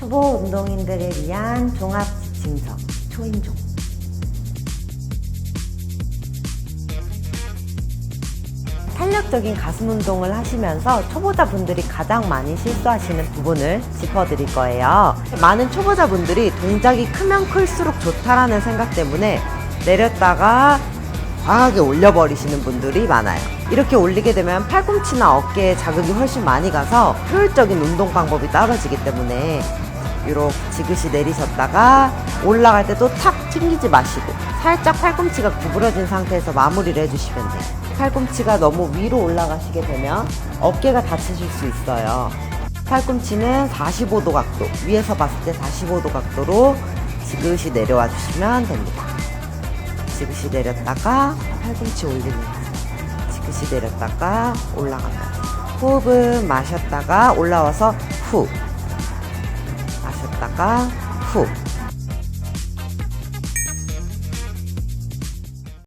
초보 운동인들을 위한 종합 징석 초인종. 탄력적인 가슴 운동을 하시면서 초보자분들이 가장 많이 실수하시는 부분을 짚어드릴 거예요. 많은 초보자분들이 동작이 크면 클수록 좋다라는 생각 때문에 내렸다가 과하게 올려버리시는 분들이 많아요. 이렇게 올리게 되면 팔꿈치나 어깨에 자극이 훨씬 많이 가서 효율적인 운동 방법이 떨어지기 때문에 이렇게 지그시 내리셨다가 올라갈 때 또 탁 튕기지 마시고 살짝 팔꿈치가 구부러진 상태에서 마무리를 해주시면 돼요. 팔꿈치가 너무 위로 올라가시게 되면 어깨가 다치실 수 있어요. 팔꿈치는 45도 각도, 위에서 봤을 때 45도 각도로 지그시 내려와 주시면 됩니다. 지그시 내렸다가 팔꿈치 올리면서 지그시 내렸다가 올라가면서 호흡은 마셨다가 올라와서 후 마셨다가 후